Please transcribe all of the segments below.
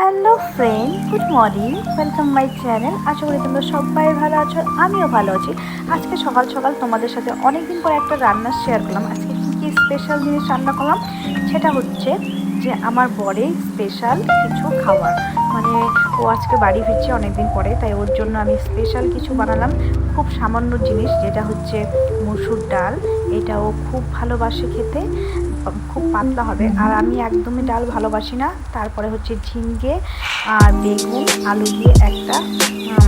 Hello friend, good morning. Welcome my channel. আশা করি তোমরা সবাই ভালো আছো, আমিও ভালো আছি। আজকে সকাল সকাল তোমাদের সাথে অনেক দিন পরে একটা রান্না শেয়ার করলাম। আজকে কী কী স্পেশাল জিনিস রান্না করলাম? সেটা হচ্ছে যে আমার বরে স্পেশাল কিছু খাবার মানে ও আজকে বাড়ি ফিরছে অনেক দিন পরে, তাই ওর জন্য আমি স্পেশাল কিছু বানালাম। খুব সামান্য জিনিস, যেটা হচ্ছে মসুর ডাল। এটাও খুব ভালোবাসে খেতে। খুব পাতলা হবে। আর আমি একদমই ডাল ভালোবাসি না। তারপরে হচ্ছে ঝিঙ্গে আর বেগুন, আলু দিয়ে একটা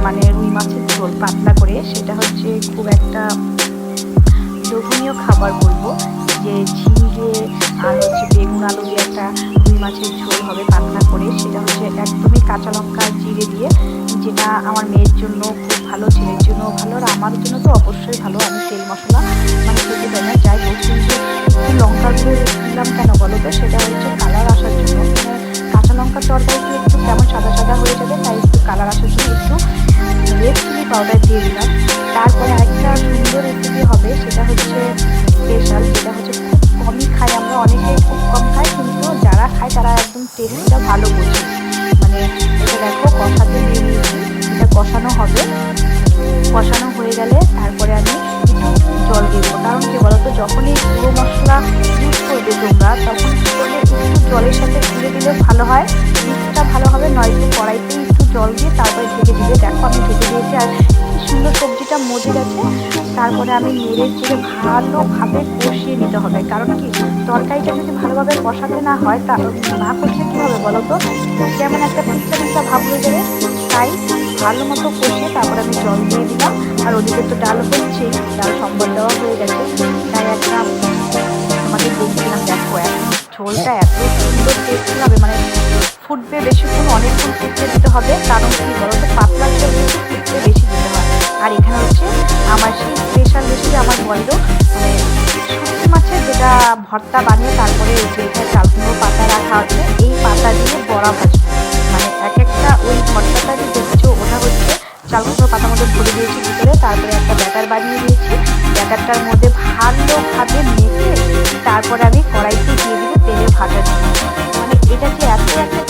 মানে রুই মাছের ঝোল পাতলা করে। সেটা হচ্ছে খুব একটা লোভনীয় খাবার বলব। যে ঝিঙ্গে আর হচ্ছে বেগুন, আলু দিয়ে একটা রুই মাছের ঝোল হবে পাতলা করে। সেটা হচ্ছে একদমই কাঁচা লঙ্কা জিরে দিয়ে, যেটা আমার মেয়ের জন্য খুব ভালো, ছেলের জন্য ভালো, আর আমার জন্য তো অবশ্যই ভালো। আমি তেল মশলা মানে খেতে দেয় না। যাই দিলাম কেন বলো তো? সেটা হচ্ছে কালার আসার জন্য। কাঁচা লঙ্কার তরকারিটি একটু কেমন সাদা সাদা হয়ে যাবে? তাই একটু কালার আসার জন্য একটু রেড চিলি পাউডার দিয়ে দিলাম। তারপরে একটা সুন্দর রেসিপি হবে, সেটা হচ্ছে স্পেশাল সেটা হচ্ছে খুব কমই খাই। আমরা অনেকেই খুব কম খাই, কিন্তু যারা খায় তারা একদম টেস্টটা ভালো বোঝে। যখনই গুঁড়ো মশলা ইউজ করবে তোমরা, তখন কী একটু জলের সাথে ঘুরে দিলে ভালো হয়। মিক্সটা ভালো হবে, নয়তো কড়াইতে একটু জল দিয়ে তারপরে ঢেকে দিলে দেখো আমি ঢেকে দিয়েছি, আর সুন্দর সবজিটা মজে গেছে। তারপরে আমি নেড়ে চেড়ে ভালোভাবে কষিয়ে নিতে হবে। কারণ কি, তরকারিটা যদি ভালোভাবে কষাতে না হয়, তা না কষলে কী হবে বলো তো? যেমন একটা পিস্তা পিস্তা ভাব হয়ে যাবে। তাই ভালো মতো কষিয়ে তারপর আমি জল দিয়ে দিলাম। আর ওদিকে তো ডাল হচ্ছে, ডাল সম্বর দেওয়া হয়ে গেছে। ফুটবে বেশিক্ষণ, অনেকক্ষণ ফুটতে দিতে হবে, কারণ কি বলতো, পাতলা ঝোল কিন্তু ফুটতে বেশি দিতে হয়। আর এখানে হচ্ছে আমার সেই স্পেশাল রেসিপি আমার বলল মানে শুটকি মাছের যেটা ভর্তা বানিয়ে তারপরে যে এখানে চাল কুমড়ো পাতা রাখা আছে, এই পাতা দিয়ে বড়া ভাজবো। মানে এক একটা ওই ভর্তাটা যে দেখছ, ওটা হচ্ছে চাল কুমড়ো পাতার মধ্যে ভরে দিয়েছি ভিতরে তারপরে একটা ব্যাটার বানিয়ে দিয়েছি। ব্যাটারটার মধ্যে ভালোভাবে মেখে তারপরে আমি কড়াইতে দিয়ে দিব তেলে ভাজা দিব মানে এটা যে এত একটা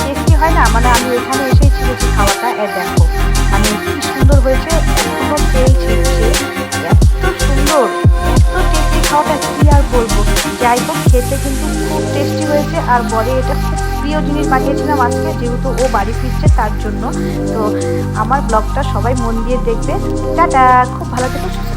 হয় না? মানে আমি এখানে এসেই ছিলেছি খাওয়াটা, এ দেখো। মানে কি সুন্দর হয়েছে এখনও তেল এত সুন্দর, এত টেস্টি খাওয়াটা কি আর বলব? যাই হোক খেতে কিন্তু খুব টেস্টি হয়েছে, আর বলে এটা প্রিয় জিনিস বানিয়েছিলাম আজকে, যেহেতু ও বাড়ি ফিরছে তার জন্য। তো আমার ব্লগটা সবাই মন দিয়ে দেখবে। টাটা! খুব ভালো থেকো।